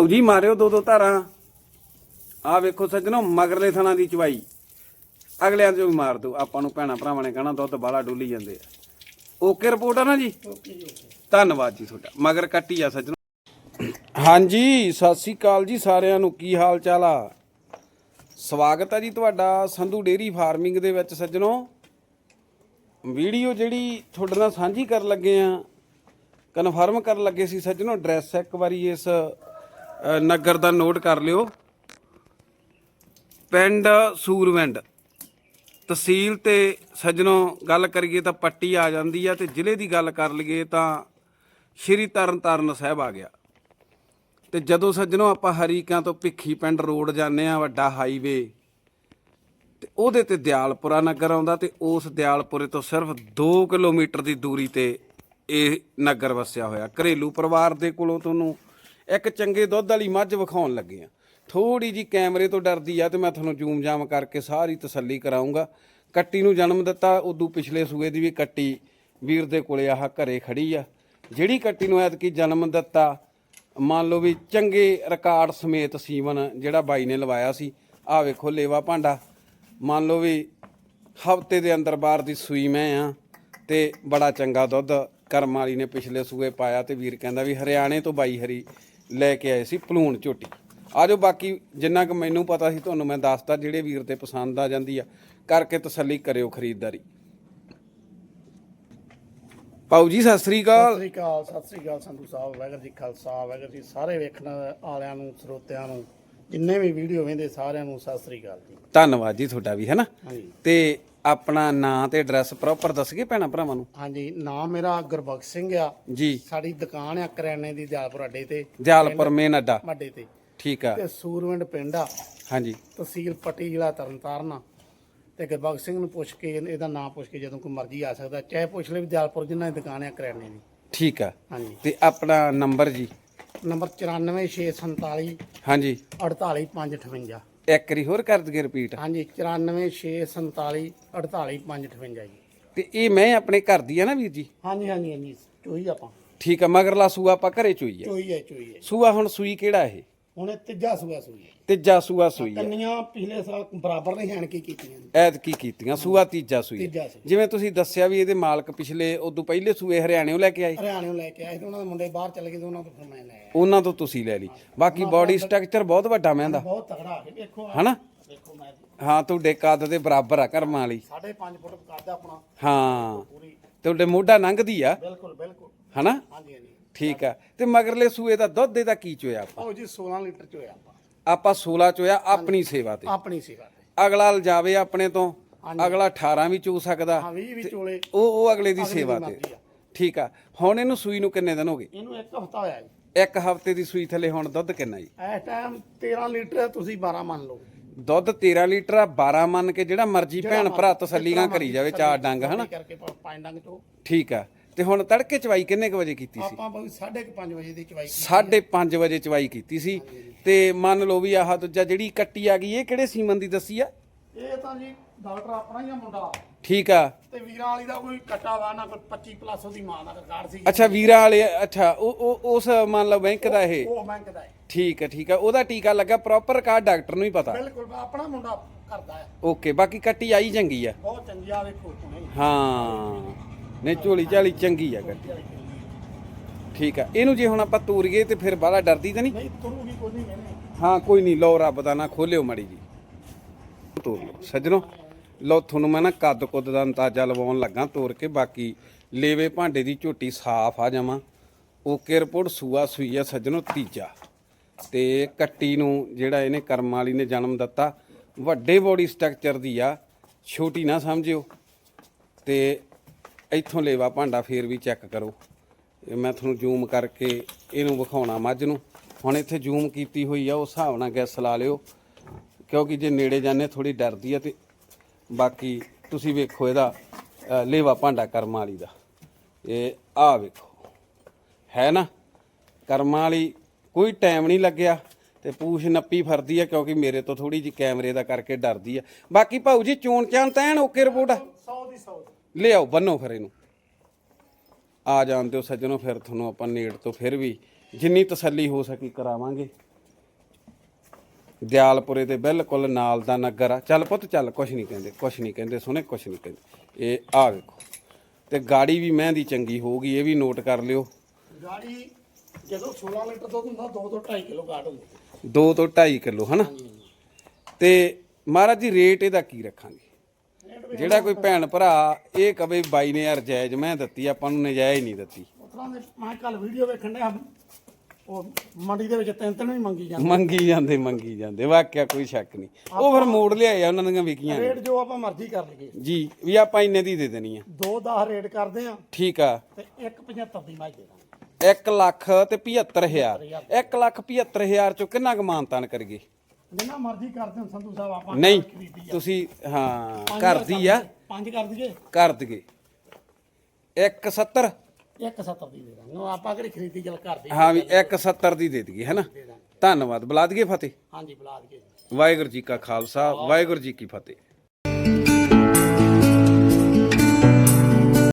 ਭਾਊ ਜੀ ਮਾਰਿਓ ਦੋ ਦੋ ਧਾਰਾਂ। ਆ ਵੇਖੋ ਸੱਜਣੋ ਮਗਰਲੇ ਥਣਾ ਦੀ ਚਵਾਈ ਅਗਲਿਆਂ ਚੋਂ ਵੀ ਮਾਰ ਦਿਓ। ਆਪਾਂ ਨੂੰ ਭੈਣਾ ਭਰਾਵਾਂ ਨੇ ਕਹਣਾ ਦੁੱਧ ਬਾਲਾ ਡੁੱਲੀ ਜਾਂਦੇ ਆ। ਓਕੇ ਰਿਪੋਰਟ ਆ ਨਾ ਜੀ? ਧੰਨਵਾਦ ਜੀ ਤੁਹਾਡਾ। ਮਗਰ ਕੱਟੀ ਆ ਸੱਜਣੋ। ਹਾਂਜੀ ਸਤਿ ਸ੍ਰੀ ਅਕਾਲ ਜੀ ਸਾਰਿਆਂ ਨੂੰ। ਕੀ ਹਾਲ ਚਾਲ ਆ? ਸਵਾਗਤ ਹੈ ਜੀ ਤੁਹਾਡਾ ਸੰਧੂ ਡੇਰੀ ਫਾਰਮਿੰਗ ਦੇ ਵਿੱਚ ਸੱਜਣੋ। ਵੀਡੀਓ ਜਿਹੜੀ ਤੁਹਾਡੇ ਨਾਲ ਸਾਂਝੀ ਕਰਨ ਲੱਗੇ ਆ ਕਨਫਰਮ ਕਰਨ ਲੱਗੇ ਸੀ ਸੱਜਣੋ ਐਡਰੈਸ ਇੱਕ ਵਾਰੀ ਇਸ ਨਗਰ ਦਾ ਨੋਟ ਕਰ ਲਿਓ। ਪਿੰਡ ਸੂਰਵਿੰਡ। ਤਹਿਸੀਲ ਤੇ ਸੱਜਣੋ ਗੱਲ ਕਰੀਏ ਤਾਂ ਪੱਟੀ ਆ ਜਾਂਦੀ ਆ ਤੇ ਜ਼ਿਲ੍ਹੇ ਦੀ ਗੱਲ ਕਰ ਲਈਏ ਤਾਂ ਸ਼੍ਰੀ ਤਰਨਤਾਰਨ ਸਾਹਿਬ ਆ ਗਿਆ। ਤੇ ਜਦੋਂ ਸੱਜਣੋ ਆਪਾਂ ਹਰੀਕਾਂ ਤੋਂ ਭਿੱਖੀ ਪਿੰਡ ਰੋਡ ਜਾਂਦੇ ਆ, ਵੱਡਾ ਹਾਈਵੇ, ਤੇ ਉਹਦੇ ਤੇ ਦਿਆਲਪੁਰਾ ਨਗਰ ਆਉਂਦਾ ਤੇ ਉਸ ਦਿਆਲਪੁਰੇ ਤੋਂ ਸਿਰਫ 2 ਕਿਲੋਮੀਟਰ ਦੀ ਦੂਰੀ ਤੇ ਇਹ ਨਗਰ ਵਸਿਆ ਹੋਇਆ। ਘਰੇਲੂ ਪਰਿਵਾਰ ਦੇ ਕੋਲੋਂ ਤੁਹਾਨੂੰ ਇੱਕ ਚੰਗੇ ਦੁੱਧ ਵਾਲੀ ਮੱਝ ਵਿਖਾਉਣ ਲੱਗੇ ਆ। ਥੋੜੀ ਜੀ ਕੈਮਰੇ ਤੋਂ ਡਰਦੀ ਆ ਤੇ ਮੈਂ ਤੁਹਾਨੂੰ ਜ਼ੂਮ ਜਾਮ ਕਰਕੇ ਸਾਰੀ ਤਸੱਲੀ ਕਰਾਉਂਗਾ ਕੱਟੀ ਨੂੰ ਜਨਮ ਦਿੱਤਾ, ਉਦੋਂ ਪਿਛਲੇ ਸੂਏ ਦੀ ਵੀ ਕੱਟੀ ਵੀਰ ਦੇ ਕੋਲੇ ਆਹ ਘਰੇ ਖੜੀ ਆ। ਜਿਹੜੀ ਕੱਟੀ ਨੂੰ ਐਤਕੀ ਜਨਮ ਦਿੱਤਾ, ਮੰਨ ਲਓ ਵੀ ਚੰਗੇ ਰਿਕਾਰਡ ਸਮੇਤ ਸੀਵਨ ਜਿਹੜਾ ਬਾਈ ਨੇ ਲਵਾਇਆ ਸੀ। ਆਹ ਵੇਖੋ ਲੇਵਾ ਭਾਂਡਾ। ਮੰਨ ਲਓ ਵੀ ਹਫ਼ਤੇ ਦੇ ਅੰਦਰ ਬਾਹਰ ਦੀ ਸੂਈ ਮੈਂ ਆ ਤੇ ਬੜਾ ਚੰਗਾ ਦੁੱਧ ਕਰਮ ਵਾਲੀ ਨੇ ਪਿਛਲੇ ਸੂਏ ਪਾਇਆ ਤੇ ਵੀਰ ਕਹਿੰਦਾ ਵੀ ਹਰਿਆਣੇ ਤੋਂ ਬਾਈ ਹਰੀ ਲੈ ਕੇ ਆਏ ਸੀ ਪਲੂਣ ਝੋਟੀ। ਆਜੋ ਬਾਕੀ ਜਿੰਨਾ ਕੁ ਮੈਨੂੰ ਪਤਾ ਸੀ ਤੁਹਾਨੂੰ ਮੈਂ ਦੱਸਤਾ ਜਿਹੜੇ ਵੀਰ ਤੇ ਪਸੰਦ ਆ ਜਾਂਦੀ ਆ ਕਰਕੇ ਤਸੱਲੀ ਕਰਿਓ ਖਰੀਦਦਾਰੀ। ਪਾਉ ਜੀ ਸਤਿ ਸ੍ਰੀ ਸਤਿ ਅਕਾਲ ਸ੍ਰੀ ਅਕਾਲ ਸਤਿ ਸ੍ਰੀ ਅਕਾਲ ਸੰਧੂ ਸਾਹਿਬ ਵਾਹਿਗੁਰੂ ਜੀ ਖਾਲਸਾ ਵਾਹਿਗੁਰੂ ਜੀ ਸਾਰੇ ਵੇਖਣ ਵਾਲਿਆਂ ਨੂੰ ਸਰੋਤਿਆਂ ਨੂੰ ਜਿੰਨੇ ਵੀ ਵੀਡੀਓ ਵੇਂਦੇ ਸਾਰਿਆਂ ਨੂੰ ਸਤਿ ਸ੍ਰੀ ਅਕਾਲ ਜੀ। ਧੰਨਵਾਦ ਜੀ ਤੁਹਾਡਾ ਵੀ ਹੈਨਾ ਹਾਂਜੀ। ਤੇ ਆਪਣਾ ਨਾਂ ਤੇ ਐਡਰੈਸ ਪ੍ਰੋਪਰ ਦੱਸਗੇ ਭੈਣਾ ਭਰਾਵਾਂ ਨੂੰ? ਹਾਂਜੀ ਨਾਮ ਮੇਰਾ ਗੁਰਬਖਸ਼ ਸਿੰਘ ਆ। ਜੀ। ਸਾਡੀ ਦੁਕਾਨ ਆ ਕਰਿਆਨੇ ਦੀ ਦਿਆਲਪੁਰ ਅੱਡੇ ਤੇ। ਦਿਆਲਪੁਰ ਮੇਨ ਅੱਡਾ। ਅੱਡੇ ਤੇ। ਠੀਕ ਆ। ਤੇ ਸੂਰਵਿੰਡ ਪਿੰਡ ਆ। ਹਾਂਜੀ। ਤਹਿਸੀਲ ਪੱਟੀ ਜ਼ਿਲ੍ਹਾ ਤਰਨਤਾਰਨ ਆ। ਤੇ ਗੁਰਬਖਸ਼ ਸਿੰਘ ਨੂੰ ਪੁੱਛ ਕੇ ਇਹਦਾ ਨਾਮ ਪੁੱਛ ਕੇ ਜਦੋਂ ਕੋਈ ਮਰਜ਼ੀ ਆ ਸਕਦਾ ਚਾਹੇ ਪੁੱਛ ਲੈ ਵੀ ਦਿਆਲਪੁਰ ਜਿੰਨਾ ਦੀ ਦੁਕਾਨ ਆ ਕਰਿਆਨੇ ਦੀ। ਠੀਕ ਆ। ਹਾਂਜੀ। ਤੇ ਆਪਣਾ ਨੰਬਰ ਜੀ? ਨੰਬਰ 94647 ਹਾਂਜੀ। 48558 ਇੱਕ ਵਾਰੀ ਹੋਰ ਕਰ ਦਈਏ ਰਿਪੀਟ ਹਾਂਜੀ 94647 48558 ਜੀ। ਤੇ ਇਹ ਮੈਂ ਆਪਣੇ ਘਰ ਦੀ ਆ ਨਾ ਵੀਰ ਜੀ? ਹਾਂਜੀ ਹਾਂਜੀ ਹਾਂਜੀ ਚੋਈ ਆਪਾਂ। ਠੀਕ ਆ ਮਗਰਲਾ ਸੂਆ ਆਪਾਂ ਘਰੇ ਚੋਈ ਆ। ਚੋਈ ਹੈ ਚੋਈ ਹੈ ਸੂਆ ਹੁਣ ਸੂਈ ਕਿਹੜਾ ਇਹ? ਹੁਣ ਇਹ ਤੀਜਾ ਸੂਆ ਸੂਈ ਹੈ। ਤੀਜਾ ਸੂਆ ਸੂਈ ਆ ਕੰਨੀਆਂ ਪਿਛਲੇ ਸਾਲ ਬਰਾਬਰ ਨਹੀਂ ਹੈਣ ਕੀ ਕੀਤੀਆਂ ਨੇ। ਐਤ ਕੀ ਕੀਤੀਆਂ ਸੂਆ ਤੀਜਾ ਸੂਈ ਤੀਜਾ ਜਿਵੇਂ ਤੁਸੀਂ ਦੱਸਿਆ ਵੀ ਇਹਦੇ ਮਾਲਕ ਪਿਛਲੇ ਉਦੋਂ ਪਹਿਲੇ ਸੂਏ ਹਰਿਆਣਿਓਂ ਲੈ ਕੇ ਆਏ। ਹਰਿਆਣਿਓਂ ਲੈ ਕੇ ਆਏ ਤੇ ਉਹਨਾਂ ਦੇ ਮੁੰਡੇ ਬਾਹਰ ਚਲੇ ਗਏ ਤੇ ਉਹਨਾਂ ਤੋਂ ਫਿਰ ਮੈਂ ਲੈ ਆਇਆ। ਉਹਨਾਂ ਤੋਂ ਤੁਸੀਂ ਲੈ ਲਈ। ਬਾਕੀ ਬਾਡੀ ਸਟਰਕਚਰ ਬਹੁਤ ਵੱਡਾ ਮਹਿੰਦਾ ਬਹੁਤ ਤਗੜਾ ਆ ਕੇ ਵੇਖੋ ਹਨਾ? ਦੇਖੋ ਮੈਂ ਹਾਂ ਤੁਹਾਡੇ ਕੱਦ ਦੇ ਬਰਾਬਰ ਆ ਕਰਮਾਂ ਵਾਲੀ। 5.5 ਫੁੱਟ ਕਰਦਾ ਆਪਣਾ। ਹਾਂ। ਪੂਰੀ। ਤੁਹਾਡੇ ਮੋਢਾ ਲੰਘਦੀ ਆ। ਬਿਲਕੁਲ ਬਿਲਕੁਲ। ਹਨਾ? ਹਾਂਜੀ ਹਾਂਜੀ। ਠੀਕ ਆ। ਤੇ ਮਗਰਲੇ ਸੂਏ ਦਾ ਦੁੱਧ ਇਹਦਾ ਕੀ ਚੋਇਆ ਆਪਾਂ? ਉਹ ਜੀ 16 ਲੀਟਰ ਚੋਇਆ ਆਪਾਂ। ਆਪਾਂ 16 ਚੋਇਆ ਆਪਣੀ ਸੇਵਾ ਤੇ। ਆਪਣੀ ਸੇਵਾ ਤੇ। ਅਗਲਾ ਲਜਾਵੇ ਆਪਣੇ ਤੋਂ। ਅਗਲਾ 18 ਵੀ ਚੋ ਸਕਦਾ। ਹਾਂ 20 ਵੀ ਚੋਲੇ। ਉਹ ਉਹ ਅਗਲੇ ਦੀ ਸੇਵਾ ਤੇ। ਠੀਕ ਆ। ਹੁਣ ਇਹਨੂੰ ਸੂਈ ਨੂੰ ਕਿੰਨੇ ਦਿਨ ਹੋ ਗਏ? ਇਹਨੂੰ ਇੱਕ ਹਫਤਾ ਹੋਇਆ ਜੀ। ਇੱਕ ਹਫ਼ਤੇ ਦੀ ਸੂਈ ਥੱਲੇ ਹੁਣ ਦੁੱਧ ਕਿੰਨਾ ਜੀ? ਇਸ ਟਾਈਮ 13 ਲੀਟਰ ਤੁਸੀਂ 12 ਮੰਨ ਲਓ। ਦੁੱਧ 13 ਲੀਟਰ ਆ 12 ਮੰਨ ਕੇ ਜਿਹੜਾ ਮਰਜ਼ੀ ਭੈਣ ਭਰਾ ਤਸੱਲੀਆਂ ਕਰੀ ਜਾਵੇ ਚਾਰ ਡੰਗ ਹਨਾ? ਠੀਕ ਆ। ਤੇ ਹੁਣ ਤੜਕੇ ਚਵਾਈ ਕਿੰਨੇ ਕੁ ਵਜੇ ਕੀਤੀ ਸੀ? ਆਪਾਂ ਬਈ 5:30 ਵਜੇ ਦੀ ਚਵਾਈ ਕੀਤੀ। 5:30 ਵਜੇ ਚਵਾਈ ਕੀਤੀ ਸੀ। ਤੇ ਮੰਨ ਲਓ ਵੀ ਆਹ ਦੂਜਾ ਜਿਹੜੀ ਕੱਟੀ ਆ ਗਈ ਇਹ ਕਿਹੜੇ ਸੀਮਨ ਦੀ ਦੱਸੀ ਆ? ਇਹ ਤਾਂ ਜੀ ਡਾਕਟਰ ਆਪਣਾ ਹੀ ਆ ਮੁੰਡਾ। ਠੀਕ ਆ। ਤੇ ਵੀਰਾਂ ਵਾਲੀ ਦਾ ਕੋਈ ਕੱਟਾ ਵਾ ਨਾ ਕੋਈ 25 ਪਲੱਸ ਉਹਦੀ ਮਾਂ ਦਾ ਰਿਕਾਰਡ ਸੀ। ਅੱਛਾ ਵੀਰਾਂ ਵਾਲੇ ਅੱਛਾ ਉਹ ਉਹ ਉਸ ਮੰਨ ਲਓ ਬੈਂਕ ਦਾ ਇਹ? ਉਹ ਬੈਂਕ ਦਾ ਹੈ ਠੀਕ ਹੈ ਠੀਕ ਹੈ ਉਹਦਾ ਟੀਕਾ ਲੱਗਾ ਪ੍ਰੋਪਰ ਰਿਕਾਰਡ ਡਾਕਟਰ ਨੂੰ ਹੀ ਪਤਾ। ਬਿਲਕੁਲ ਆਪਣਾ ਮੁੰਡਾ ਕਰਦਾ ਹੈ। ਓਕੇ ਬਾਕੀ ਕੱਟੀ ਆਈ ਚੰਗੀ ਆ। ਬਹੁਤ ਚੰਗੀ ਆ ਵੇਖੋ ਹੁਣੇ। ਹਾਂ। ਨੇ ਝੋਲੀ ਝਾਲੀ ਚੰਗੀ ਆ ਕੱਟੀ ਠੀਕ ਆ। ਇਹਨੂੰ ਜੇ ਹੁਣ ਆਪਾਂ ਤੋਰੀਏ ਤੇ ਫਿਰ ਬਾਹਲਾ ਡਰਦੀ ਤਾਂ ਨਹੀਂ? ਨਹੀਂ ਤੁਰੂਗੀ ਕੋਈ ਨਹੀਂ ਕਹਿੰਦੇ ਹਾਂ ਕੋਈ ਨਹੀਂ ਲਓ ਰੱਬ ਦਾ ਨਾ ਖੋਲਿਓ ਮੜੀ ਜੀ। ਤੋਰ ਲਓ ਸੱਜਣੋ। ਲਓ ਤੁਹਾਨੂੰ ਮੈਂ ਨਾ ਕੱਦ ਕੁੱਦ ਦਾ ਅੰਦਾਜ਼ਾ ਲਵਾਉਣ ਲੱਗਾ ਤੋਰ ਕੇ ਬਾਕੀ ਲੇਵੇ ਭਾਂਡੇ ਦੀ ਝੋਟੀ ਸਾਫ਼ ਆ ਜਾਵਾਂ। ਓਕੇ ਰਿਪੋਰਟ ਸੂਆ ਸੂਈ ਆ ਸੱਜਣੋ ਤੀਜਾ। ਤੇ ਕੱਟੀ ਨੂੰ ਜਿਹੜਾ ਇਹਨੇ ਕਰਮ ਵਾਲੀ ਨੇ ਜਨਮ ਦਿੱਤਾ ਵੱਡੇ ਬੋਡੀ ਸਟਰਕਚਰ ਦੀ ਆ ਛੋਟੀ ਨਾ ਸਮਝਿਓ। ਤੇ ਇੱਥੋਂ ਲੇਵਾ ਭਾਂਡਾ ਫੇਰ ਵੀ ਚੈੱਕ ਕਰੋ। ਇਹ ਮੈਂ ਤੁਹਾਨੂੰ ਜ਼ੂਮ ਕਰਕੇ ਇਹਨੂੰ ਵਿਖਾਉਣਾ ਮੱਝ ਨੂੰ। ਹੁਣ ਇੱਥੇ ਜ਼ੂਮ ਕੀਤੀ ਹੋਈ ਆ ਉਸ ਹਿਸਾਬ ਨਾਲ ਗੈਸ ਲਾ ਲਿਓ। ਕਿਉਂਕਿ ਜੇ ਨੇੜੇ ਜਾਂਦੇ ਥੋੜੀ ਡਰਦੀ ਆ ਤੇ ਬਾਕੀ ਤੁਸੀਂ ਵੇਖੋ ਇਹਦਾ ਲੇਵਾ ਭਾਂਡਾ ਕਰਮਾਂ ਵਾਲੀ ਦਾ। ਇਹ ਆ ਵੇਖੋ। ਹੈ ਨਾ? ਕਰਮਾਂ ਵਾਲੀ ਕੋਈ ਟਾਈਮ ਨਹੀਂ ਲੱਗਿਆ ਤੇ ਪੂਛ ਨੱਪੀ ਫਰਦੀ ਆ ਕਿਉਂਕਿ ਮੇਰੇ ਤੋਂ ਥੋੜੀ ਜੀ ਕੈਮਰੇ ਦਾ ਕਰਕੇ ਡਰਦੀ ਆ। ਬਾਕੀ ਭਾਊ ਜੀ ਚੋਣ ਚਾਨ ਤਾਂ ਐਨ ਓਕੇ ਰਿਪੋਰਟ ਆ। 100 ਦੀ 100 ਲਿਆਓ ਬੰਨੋ ਫਿਰ ਇਹਨੂੰ। ਆ ਜਾਣ ਦਿਓ ਸੱਜਣੋ ਫਿਰ ਤੁਹਾਨੂੰ ਆਪਾਂ ਨੇੜ ਤੋਂ ਫਿਰ ਵੀ ਜਿੰਨੀ ਤਸੱਲੀ ਹੋ ਸਕੀ ਕਰਾਵਾਂਗੇ। ਦਿਆਲਪੁਰੇ ਦੇ ਬਿਲਕੁਲ ਨਾਲ ਦਾ ਨਗਰ ਆ। ਚੱਲ ਪੁੱਤ ਚੱਲ ਕੁਛ ਨਹੀਂ ਕਹਿੰਦੇ ਕੁਛ ਨਹੀਂ ਕਹਿੰਦੇ ਸੁਣੇ ਕੁਛ ਨਹੀਂ ਕਹਿੰਦੇ। ਇਹ ਆ ਵੇਖੋ ਤੇ ਗਾੜੀ ਵੀ ਮੈਂ ਦੀ ਚੰਗੀ ਹੋਊਗੀ ਇਹ ਵੀ ਨੋਟ ਕਰ ਲਿਓ। ਗਾੜੀ ਜਦੋਂ 16 ਲੀਟਰ ਦੁੱਧ ਹੁੰਦਾ 2 ਤੋਂ 2.5 ਕਿਲੋ ਘਾਟ ਹੁੰਦੀ। 2 ਤੋਂ 2.5 ਕਿਲੋ ਹਨਾ? ਤੇ ਮਹਾਰਾਜ ਜੀ ਰੇਟ ਇਹਦਾ ਕੀ ਰੱਖਾਂਗੇ? ਜਿਹੜਾ ਕੋਈ ਭੈਣ ਭਰਾ ਇਹ ਕਵੇ ਬਾਈ ਨੇ ਯਾਰ ਜਾਇਜ਼ ਮੈਂ ਦਿੱਤੀ ਆਪਾਂ ਨੂੰ ਨਜਾਇਜ਼ ਨਹੀਂ ਦਿੱਤੀ। ਦੇ ਮੈਂ ਕੱਲ ਵੀਡੀਓ ਵੇਖਣ ਡਿਆ ਉਹ ਮੰਡੀ ਦੇ ਵਿੱਚ ਤਿੰਨ ਤਿੰਨ ਵੀ ਮੰਗੀ ਜਾਂਦੇ। ਮੰਗੀ ਜਾਂਦੇ ਮੰਗੀ ਜਾਂਦੇ ਵਾਕਿਆ ਕੋਈ ਸ਼ੱਕ ਨਹੀਂ। ਉਹ ਫਿਰ ਮੋੜ ਲਿਆਏ ਆ ਉਹਨਾਂ ਦੀਆਂ ਵਿਕੀਆਂ। ਰੇਟ ਜੋ ਆਪਾਂ ਮਰਜ਼ੀ ਕਰ ਲਈਏ। ਜੀ ਵੀ ਆਪਾਂ ਇੰਨੇ ਦੀ ਦੇ ਦੇਣੀ ਆ। 2.10 ਰੇਟ ਕਰਦੇ ਆ। ਠੀਕ ਆ। ਤੇ 1.75 ਦੀ ਮੱਝ ਦੇ ਦਾਂਗੇ 1 ਲੱਖ ਤੇ 75000 1 ਲੱਖ 75000 ਚੋਂ ਕਿੰਨਾ ਕੁ ਮਾਨਤਾਨ ਕਰਗੇ ਜਿੰਨਾ ਮਰਜ਼ੀ ਕਰਦੇ ਹਾਂ ਸੰਧੂ ਸਾਹਿਬ ਆਪਾਂ ਨਹੀਂ ਖਰੀਦੀ ਆ ਤੁਸੀਂ ਹਾਂ ਪੰਜ ਕਰ ਕਰ ਦੀ ਆ। ਪੰਜ ਕਰ ਦਈਏ ਕਰ ਦਗੇ 170 1.70 ਦੀ ਦੇ ਦਾਂਗੇ। ਉਹ ਆਪਾਂ ਕਿਹੜੀ ਖਰੀਦੀ ਚਲ ਕਰਦੇ ਹਾਂ ਵੀ 170 ਦੀ ਦੇ ਦਈਏ ਹੈਨਾ? ਧੰਨਵਾਦ। ਬੁਲਾ ਦਈਏ ਫਤਿਹ। ਹਾਂਜੀ ਬੁਲਾ ਦਈਏ। ਵਾਹਿਗੁਰੂ ਜੀ ਕਾ ਖਾਲਸਾ ਵਾਹਿਗੁਰੂ ਜੀ ਕੀ ਫਤਿਹ।